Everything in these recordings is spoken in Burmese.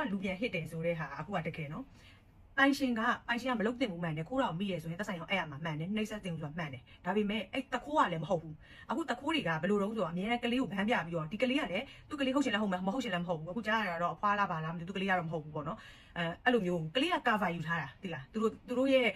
ကလူပြန်ဟစ်တယ်ဆိုတဲ့ဟာအခုကတကယ်နော်ပိုင်ရှင်ကပိုင်ရှင်ကမလုတ်တင်ဘူးမှန်တယ်ခိုးတော့မိရဆိုရင်သက်ဆိုင်အောင်အဲ့ရမှာမှန်တယ်နှိမ့်ဆက်တင်ဆိုတာမှန်တယ်ဒါပေမဲ့အဲ့တခိုးကလည်းမဟုတ်ဘူးအခုတခိုးတွေကဘယ်လိုတုံးဆိုတော့အများကလေးကိုဗန်းပြပြီးတော့ဒီကလေးကလည်းသူကလေးဟုတ်ရှင်လည်းဟုတ်မှာမဟုတ်ရှင်လည်းမဟုတ်ဘူးအခုကြားရတော့အဖွားလားပါလားမသိဘူးသူကလေးကတော့မဟုတ်ဘူးပေါ့နော်အဲအဲ့လိုမျိုးကလေးက cover ယူထားတာဒီလားသူတို့သူတို့ရဲ့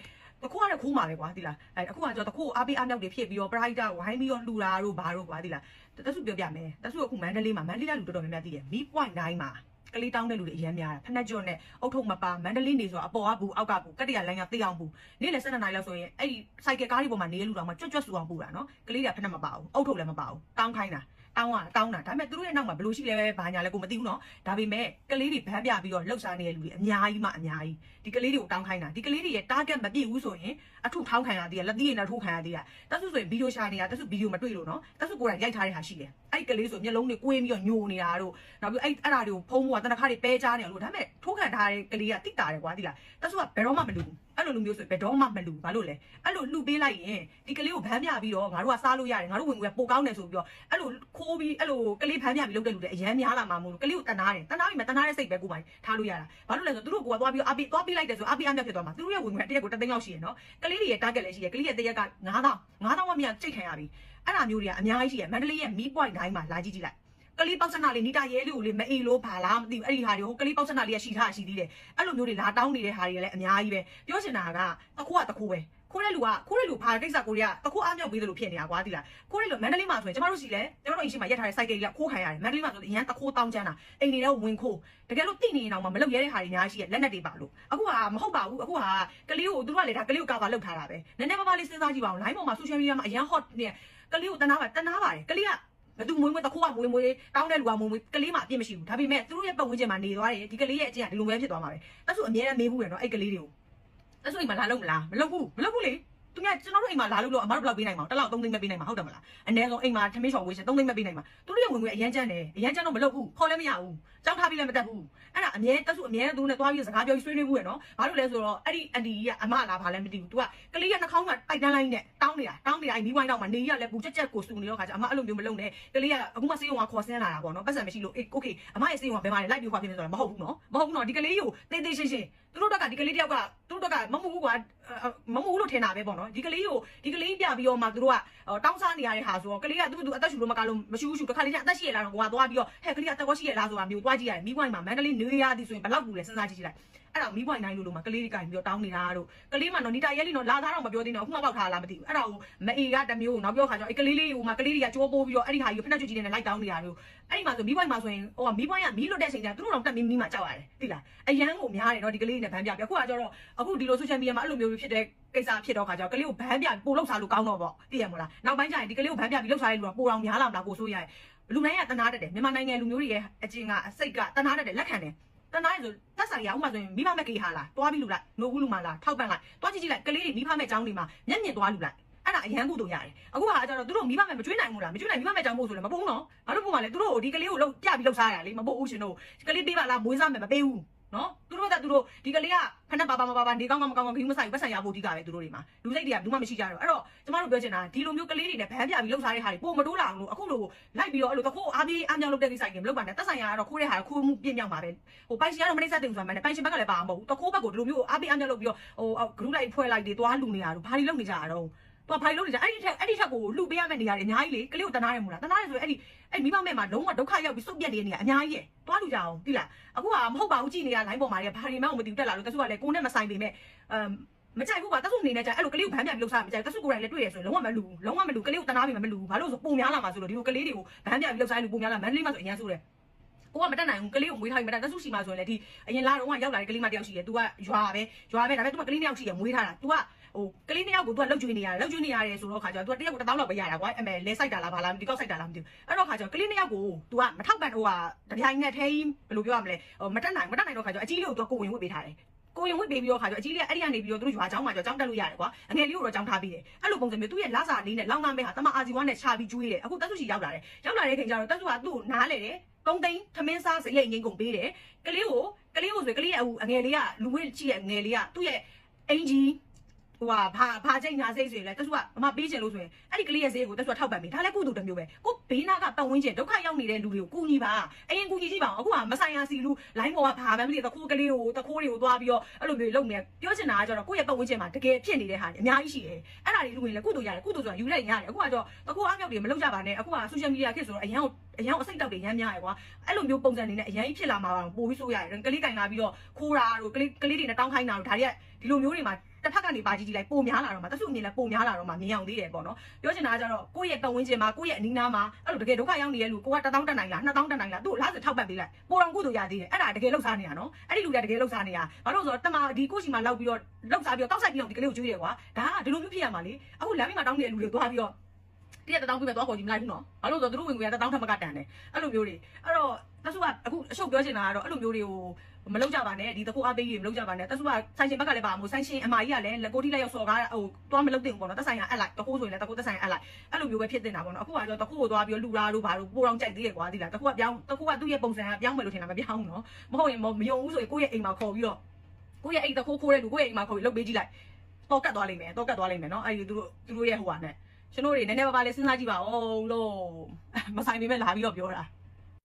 တခိုးကတော့ခိုးမှာပဲကွာဒီလားအဲအခုကကျတော့တခိုးအားပေးအားမြောက်တွေဖြစ်ပြီးတော့ pride ကိုဝိုင်းပြီးတော့လှူတာတို့ဘာတို့ကွာဒီလားတဆုပြောပြမယ်တဆုအခုမန္တလေးမှာမန္တလေးကလူတော်တော်များများသိတယ်မီး point 9မှာ ကလေးတောင်းတဲ့လူတွေအများများဖက်နှက်ကြော့နဲ့အုတ်ထုံမပါမန္တလေးနေဆိုအပေါ်ကဘူးအောက်ကဘူးကတ္တရလိုင်းကသိအောင်ဘူးနေ့လေ7နာရီလောက်ဆိုရင်အဲ့ဒီစိုက်ကယ်ကားတွေပေါ်မှာနေတဲ့လူတော်မှကြွတ်ကြွတ်ဆူအောင်ပူတာနော်ကလေးတွေကဖက်နှက်မပါဘူးအုတ်ထုံလည်းမပါဘူးတောင်းခိုင်းတာတောင်းတာတောင်းတာဒါပေမဲ့သူတို့ရဲ့နောက်မှာဘယ်လိုရှိလဲဘာညာလဲကိုမသိဘူးနော်ဒါပေမဲ့ကလေးတွေဗန်းပြပြီးတော့လှုပ်ရှားနေတဲ့လူတွေအများကြီးမှအများကြီးဒီကလေးတွေကိုတောင်းခိုင်းတာဒီကလေးတွေရဲ့ target မပြည့်ဘူးဆိုရင်အထုထောင်းခံရသေးတယ်လက်သီးရည်နဲ့ထိုးခံရသေးတယ်တက်စုဆိုရင်ဗီဒီယိုရှာနေတာတက်စုဗီဒီယိုမတွေ့လို့နော်တက်စုကိုယ်တိုင်ရိုက်ထားတဲ့ဟာရှိတယ် အဲ့ကလေးဆိုမျက်လုံးတွေကွေးပြီးတော့ညိုနေတာတို့နောက်ပြီးအဲ့အဲ့ဒါတွေကိုဖုံးဖို့ကတနခါတွေပဲချားနေလို့ဒါပေမဲ့ထိုးခံထားတဲ့ကလေးကတိတာတယ်ကွာတိလားတက်စုကဘယ်တော့မှမလူဘူးအဲ့လိုလူမျိုးဆိုဘယ်တော့မှမလူဘာလို့လဲအဲ့လိုလှူပေးလိုက်ရင်ဒီကလေးကိုဗန်းပြပြီးတော့ငါတို့ကစားလို့ရတယ်ငါတို့ဝင်ငွေပိုကောင်းတယ်ဆိုပြီးတော့အဲ့လိုခိုးပြီးအဲ့လိုကလေးဗန်းပြပြီးလုပ်တဲ့လူတွေအရန်များလာမှာမို့လို့ကလေးကိုတနာတယ်တနာပြီးမှတနာတဲ့စိတ်ပဲကိုယ်ပိုင်ထားလို့ရတာဘာလို့လဲဆိုသူတို့ကသွားပြီးအပိသွားပြီးလိုက်တယ်ဆိုအပိအမြတ်ဖြစ်သွားမှာသူတို့ရဲ့ဝင်ငွေတရက်ကိုတသိန်းလောက်ရှိရနော်ကလေးတွေရဲ့ target လည်းရှိရကလေးရဲ့တရက်က9000 9000ဝမြစိတ်ခံရပြီ အဲ့ဒါမျိုးတွေကအများကြီးရှိရမန္တလေးရဲ့မီး point တိုင်းမှာလာကြည့်ကြည့်လိုက်ကလေးပေါက်စနာလေးနီတာရဲလေးကိုလေမအေးလို့ဘာလားမသိဘူးအဲ့ဒီဟာတွေဟိုကလေးပေါက်စနာလေးကရှိထားရှိသေးတယ်အဲ့လိုမျိုးတွေလာတောင်းနေတဲ့ဟာတွေကလည်းအများကြီးပဲပြောချင်တာကတခိုးကတခိုးပဲခိုးတဲ့လူကခိုးတဲ့လူဘာကိစ္စကိုတွေကတခိုးအားမြောက်ပေးတယ်လို့ဖြစ်နေတာကွာဒီလားခိုးတဲ့လူမန္တလေးမှာဆိုရင်ကျမတို့စီလဲကျမတို့အိမ်ရှိမှာရက်ထားတဲ့ cycle ကြီးကခိုးခံရတယ်မန္တလေးမှာဆိုရင်အရန်တခိုးတောင်းချမ်းတာအိမ်တွေတော့ဝင်ခိုးတကယ်လို့တိနေအောင်မမလုပ်ရတဲ့ဟာတွေအများကြီးရှိရလက်နက်တွေပါလို့အခုကမဟုတ်ပါဘူးအခုကကလေးကိုသူတို့ကလေဒါကလေးကိုကာဗာလုပ်ထားတာပဲနည်းနည်းပါးပါးလေးစဉ်းစားကြည့်ပါဦး line ပေါ်မှာ social media မှာအရန် hot နေ ကလေးကိုတနာပါတနာပါတယ်ကလေးကဘသူမွေးမွေးတခိုးကမွေးမွေးတောင်းတဲ့လူကမွေးမွေးကလေးမှအပြစ်မရှိဘူးဒါပေမဲ့သူတို့ရဲ့ပတ်ဝန်းကျင်မှာနေသွားတယ်ဒီကလေးရဲ့အကျင့်ကဒီလိုပဲဖြစ်သွားမှာပဲအဲ့ဆိုအများနဲ့မေးဘူးရနော်အဲ့ကလေးတွေကိုအဲ့ဆိုအိမ်မှာလာလို့မလားမလုပ်ဘူးမလုပ်ဘူးလေ သူများကျွန်တော်တို့အိမ်မှာလာလို့လို့အမတို့ဘယ်လောက်ပေးနိုင်မှာတစ်လောက်3သိန်းပဲပေးနိုင်မှာဟုတ်တယ်မလားအနည်းဆုံးအိမ်မှာထမင်းချော်ဝေးရှင်3သိန်းပဲပေးနိုင်မှာသူတို့ရဲ့ဝင်ငွေအရန်ကျန်းတယ်အရန်ကျန်းတော့မလုပ်ဘူးခေါ်လည်းမရဘူးကြောက်ထားပြီးလည်းမတက်ဘူးအဲ့ဒါအမြဲတက်စုအမြဲသူတို့နဲ့သွားပြီးစကားပြောဆွေးနွေးဘူးရနော်ဘာလို့လဲဆိုတော့အဲ့ဒီအန်တီကြီးကအမလာဘာလဲမသိဘူး तू ကကလေးကနှာခေါင်းကတိုက်တန်းလိုက်နဲ့တောင်းနေတာတောင်းနေတာအဲ့မိဝိုင်းတော့မှနေရလည်းပူချက်ချက်ကိုစူနေတော့ခါကျအမအဲ့လိုမျိုးမလုပ်နဲ့ကလေးကအခုမှစေးရုံကခေါ်ဆင်းလာတာပေါ့နော်ပတ်စံမရှိလို့အေးโอเคအမရဲ့စေးရုံကဘယ်မှာလဲလိုက်ပြီးခွာပြနေဆိုတော့မဟုတ်ဘူးနော်မဟုတ်ဘူးနော်ဒီကလေးကိုတေးသေးရှင်းရှင်း သူတို့တက်ကဒီကလေးတယောက်ကသူတို့တက်ကမမှုဘူးကွာမမှုဘူးလို့ထင်တာပဲပေါ့နော်ဒီကလေးကိုဒီကလေးပြပြီးတော့မှသူတို့ကတောင်းစားနေရတဲ့ဟာဆိုတော့ကလေးကသူ့သူအသက်ရှူလို့မကလို့မရှူရှူတခါလေးကျအသက်ရှိရလားတော့ကိုကသွားပြီးတော့ဟဲ့ကလေးကအသက်ကောရှိရလားဆိုတာမျိုးသွားကြည့်ရတယ်မိကွိုင်းမှာမန္တလေးနေရသည်ဆိုရင်ဘယ်လောက်ပူလဲစဉ်းစားကြည့်ကြည့်လိုက်အဲ့တော့မိပွိုင်နိုင်လို့လို့မှာကလေးတွေကပြီးတော့တောင်းနေတာတို့ကလေးမှတော့နီတာရဲလီတော့လာသားတော့မပြောသေးတော့အခုမှပေါက်ထားလားမသိဘူးအဲ့ဒါကိုမအေကတမျိုးနောက်ပြောခါကျတော့အဲ့ကလေးလေးဟိုမှာကလေးတွေကကြိုးပိုးပြီးတော့အဲ့ဒီဟာကြီးကိုဖက်နှက်ကျွတ်ကြီးနဲ့လိုက်တောင်းနေတာတို့အဲ့ဒီမှာဆိုမိပွိုင်မှာဆိုရင်ဟိုကမိပွိုင်ကမီးလွတ်တဲ့ချိန်ကျသူတို့တော့တက်မီးမီးမှာကြောက်ရတယ်သိလားအရန်ကိုများတယ်နော်ဒီကလေးနဲ့ဗန်းပြပြအခုကကျတော့အခုဒီလို social media မှာအဲ့လိုမျိုးဖြစ်တဲ့ကိစ္စဖြစ်တော့ခါကျတော့ကလေးကိုဗန်းပြပို့လောက်စားလို့ကောင်းတော့ပေါ့သိရမလားနောက်ပိုင်းကျရင်ဒီကလေးကိုဗန်းပြပြီးလောက်စားရလို့ပိုအောင်များလာမလားကိုဆိုးရရဲ့လူတိုင်းကတနာတတ်တယ်မြန်မာနိုင်ငံလူမျိုးတွေရဲ့အကျင့်ကအစိတ်ကတနာတတ်တယ်လက်ခံတယ်တနားဆိုတက်ဆိုင်ရဥမာဆိုရင်မိဘမဲ့ကေဟာလားတွားပြီးလူလိုက်နိုးဘူးလူမလားထောက်ပံ့လိုက်တွားကြည့်ကြည့်လိုက်ကလေးတွေမိဘမဲ့ចောင်းတွေမှာမျက်မြင်သွားလူလိုက်အဲ့ဒါအရန်ကုသိုလ်ရတယ်အခုဟာကျတော့သူတို့မိဘမဲ့မကျွေးနိုင်ဘူးလားမကျွေးနိုင်မိဘမဲ့ចောင်းဖို့ဆိုလည်းမပုံးတော့ဘာလို့ပုံးမလဲသူတို့ဒီကလေးကိုလှုပ်ပြပြီးလှုပ်စားရလေမပုတ်ဘူးရှင်တို့ကလေးပေးပါလားမွေးစားမယ်မပေးဘူး နော်သူတို့ကသူတို့ဒီကလေးကဖက်နဲ့ပါပါမပါပါနေကောင်းကောင်းမကောင်းကောင်းခင်းမဆိုင်ပတ်ဆိုင်ရဖို့အဓိကပဲသူတို့တွေမှာလူစိတ်တွေကဘူးမှမရှိကြတော့အဲ့တော့ကျမတို့ပြောချင်တာဒီလိုမျိုးကလေးတွေနဲ့ဗန်းပြပြီးလှုပ်ရှားတဲ့ဟာတွေပို့မတိုးလာအောင်လို့အခုလိုလိုက်ပြီးတော့အဲ့လိုတခိုးအားပြေးအားမြောက်လုပ်တဲ့ကိစ္စကြီးမလုပ်ပါနဲ့တက်ဆိုင်ရကတော့ခိုးတဲ့ဟာခိုးမှုပြင်းမြောက်ပါပဲဟိုပိုင်ရှင်ကတော့မနှိမ့်ဆက်တင်ဆိုတာမှန်တယ်ပိုင်ရှင်ဘက်ကလည်းပါမှာမဟုတ်ဘူးတခိုးဘက်ကိုဒီလိုမျိုးအားပြေးအားမြောက်လုပ်ပြီးတော့ဟို group လိုက်ဖွဲ့လိုက်တွေသွားလူနေတာတို့ဘာတွေလုပ်နေကြတာတော့ တော့ဖိုင်လို့နေကြအဲ့ဒီထက်အဲ့ဒီထက်ကိုလှူပေးရမယ့်နေရာတွေအများကြီးလေကလေးကိုတနာရမို့လားတနာရဆိုအဲ့ဒီအဲ့မိမမဲ့မှာလုံးဝဒုက္ခရောက်ပြီးစုပ်ပြတ်နေတဲ့နေရာအများကြီးရယ်တွားလူကြအောင်သိလားအခုကမဟုတ်ပါဘူးကြည်နေတာ line ပေါ်မှာလေဘာတွေမှမသိဘူးတက်လာလို့တဆုကလည်းကိုနဲ့မဆိုင်ပေမဲ့အမ်မကြိုက်ဘူးကွာတဆုအနေနဲ့ကြအဲ့လိုကလေးကိုဗန်းပြပြီးလှုပ်ရှားမကြိုက်တဆုကိုယ်တိုင်လည်းတွေ့ရဆိုရင်လုံးဝမလူဘူးလုံးဝမလူကလေးကိုတနာပြီမလူဘူးဘာလို့ဆိုပုံများလာမှာဆိုလို့ဒီလိုကလေးတွေကိုဗန်းပြပြီးလှုပ်ရှားလူပုံများလာမန္တလေးမှာဆိုအရင်ဆိုတယ်ကိုကမတက်နိုင်ဘူးကလေးကိုမွေးထားပြီးမတက်တဆုစီမှာဆိုရင်လည်းဒီအရင်လာတော့ကရောက်လာတဲ့ကလေးမတယောက်ရှိတယ်။ तू ကရွာပဲရွာပဲဒါပေမဲ့ तू ကကလေးတယောက်ရှိတယ်မွေးထားတာ။ तू က ဟိုကလေးနှစ်ယောက်ကိုသူကလှုပ်ကျွေးနေရတယ်လှုပ်ကျွေးနေရတယ်ဆိုတော့ခါကျတော့သူကတစ်ယောက်ကို1000လောက်ပဲရတာကွာအမေလဲဆိုင်တာလားဘာလားမသိကောက်ဆိုင်တာလားမသိဘူးအဲ့တော့ခါကျတော့ကလေးနှစ်ယောက်ကိုသူကမထောက်ပံ့ဟိုဟာတပြိုင်နက်တည်းကြီးဘယ်လိုပြောရမလဲဟိုမတက်နိုင်မတက်နိုင်တော့ခါကျတော့အကြီးလေးကိုသူကကိုဝင်ဝတ်ပေးထားတယ်ကိုရင်ဝတ်ပေးပြီးတော့ခါကျအကြီးလေးကအဲ့ဒီကနေပြီးတော့သူတို့ရွာချောင်းမှာကြောင်းတက်လို့ရတယ်ကွာအငယ်လေးကိုတော့ကြောင်းထားပြီးတယ်အဲ့လိုပုံစံမျိုးသူ့ရဲ့လစာလေးနဲ့လောင်းသားမဲဟာတမအာဇီဝါနဲ့ချပြီးကျွေးတယ်အခုတက်စုရှိရောက်လာတယ်ရောက်လာတဲ့ခင်ကျတော့တက်စုကသူ့ကိုနားလေတယ်ကုန်းသိန်းသမင်းစားစရိတ်ငိမ့်ကုန်ပေးတယ်ကလေးကိုကလေးကိုဆိုကလေးရဲ့အငယ်လေးကလူဝဲချီရဲ့ငယ်လေးကသူ့ရဲ့အင်ဂျီ ဟိုဟာဘာဘာချိန်ညာစိတ်ဆိုရင်လဲတဆူကအမပေးချင်လို့ဆိုရင်အဲ့ဒီကလေးရဲ့ဈေးကိုတဆူကထောက်ပံ့ပြီဒါလည်းကုသိုလ်တစ်မျိုးပဲကိုဘေးနာကပတ်ဝန်းကျင်ဒုက္ခရောက်နေတဲ့လူတွေကိုကူညီပါအရင်ကူညီကြည့်ပါအောင်အခုကမဆိုင်ရစီလူလိုင်းပေါ်ကဘာမှမသိတခိုးကလေးကိုတခိုးတွေကိုသွားပြီးတော့အဲ့လိုမျိုးလုပ်နေပြောချင်တာကကျတော့ကိုယ့်ရဲ့ပတ်ဝန်းကျင်မှာတကယ်ဖြစ်နေတဲ့ဟာအများကြီးရှိတယ်အဲ့ဒါတွေလူဝင်လဲကုသိုလ်ရတယ်ကုသိုလ်ဆိုတာယူလိုက်ရတယ်အခုကတော့တခိုးအမြောက်တွေမလုပ်ကြပါနဲ့အခုကဆိုရှယ်မီဒီယာခေတ်ဆိုတော့အရန်အရန်အစိတ်တောက်တွေရမ်းများရယ်ကွာအဲ့လိုမျိုးပုံစံနေနဲ့အရန်ဖြစ်လာမှာတော့ပိုပြီးဆိုးရတယ်ကလေးကင်လာပြီးတော့ခိုးတာတို့ကလေးကလေးတွေနဲ့တောင်းခိုင်းတာတို့ဒါတွေကဒီလိုမျိုးတွေမှာ တစ်ဖက်ကနေပါကြည့်ကြည့်လိုက်ပုံများလာတော့မှတဆုမြင်လဲပုံများလာတော့မှမြင်အောင်သေးတယ်ပေါ့နော်ပြောချင်တာကကျတော့ကိုယ့်ရဲ့ပတ်ဝန်းကျင်မှာကိုယ့်ရဲ့အနီးနားမှာအဲ့လိုတကယ်ဒုက္ခရောက်နေတဲ့လူကိုက1000တက်နိုင်လား2000တက်နိုင်လားသူ့ကိုလားစထောက်ပတ်ပေးလိုက်ပိုတော်ကုသိုလ်ရသေးတယ်အဲ့ဒါတကယ်လှုပ်ရှားနေတာနော်အဲ့ဒီလူတွေကတကယ်လှုပ်ရှားနေတာဘာလို့လဲဆိုတော့တမဒီကိုရှိမှာလောက်ပြီးတော့လှုပ်ရှားပြီးတော့တောက်ဆိုင်ပြီးတော့ဒီကလေးကိုကျွေးတယ်ကွာဒါကဒီလိုမျိုးဖြစ်ရမှာလေအခုလမ်းမမှာတောင်းနေတဲ့လူတွေသွားပြီးတော့တရက်တောင်းပြီးပဲသွားခေါ်ကြည့်မလိုက်ဘူးနော်ဘာလို့လဲဆိုတော့သူတို့ဝင်ငွေကတောင်းထက်မကတန်တယ်အဲ့လိုမျိုးတွေအဲ့တော့ တဆုကအခုအရှုပ်ပြောချင်တာကတော့အဲ့လိုမျိုးတွေကိုမလုပ်ကြပါနဲ့ဒီတကူအသေးကြီးမလုပ်ကြပါနဲ့တဆုကဆိုင်ရှင်ဘက်ကလည်းပါမို့ဆိုင်ရှင်အမကြီးကလည်းလက်ကိုတိလက်ရောက်စော်ကားဟိုသွားမလုပ်တင်ဘူးပေါ့နော်တက်ဆိုင်ကအက်လိုက်တကူဆိုရင်လည်းတကူတက်ဆိုင်ကအက်လိုက်အဲ့လိုမျိုးပဲဖြစ်တင်တာပေါ့နော်အခုကတော့တကူကိုသွားပြီးလူလာလို့ဘာလို့ပိုးတော့ကြိုက်သေးတယ်ကွာဒီလားတကူကပြောင်းတကူကသူ့ရဲ့ပုံစံကပြောင်းမယ်လို့ထင်တာမပြောင်းဘူးနော်မဟုတ်ရင်မယုံဘူးဆိုရင်ကိုယ့်ရဲ့အိမ်မှာခေါ်ပြီးတော့ကိုယ့်ရဲ့အိမ်တကူခိုးတဲ့လူကိုယ့်ရဲ့အိမ်မှာခေါ်ပြီးလုပ်ပေးကြည့်လိုက်တော့ကတ်သွားလိမ့်မယ်တော့ကတ်သွားလိမ့်မယ်နော်အဲ့ဒီသူတို့သူတို့ရဲ့ဟိုဟာနဲ့ကျွန်တော်တွေနည်းနည်းပါးပါးလေးစဉ်းစားကြည့်ပါဦးလို့မဆိုင်ပေမဲ့လာပြီးတော့ပြောတာ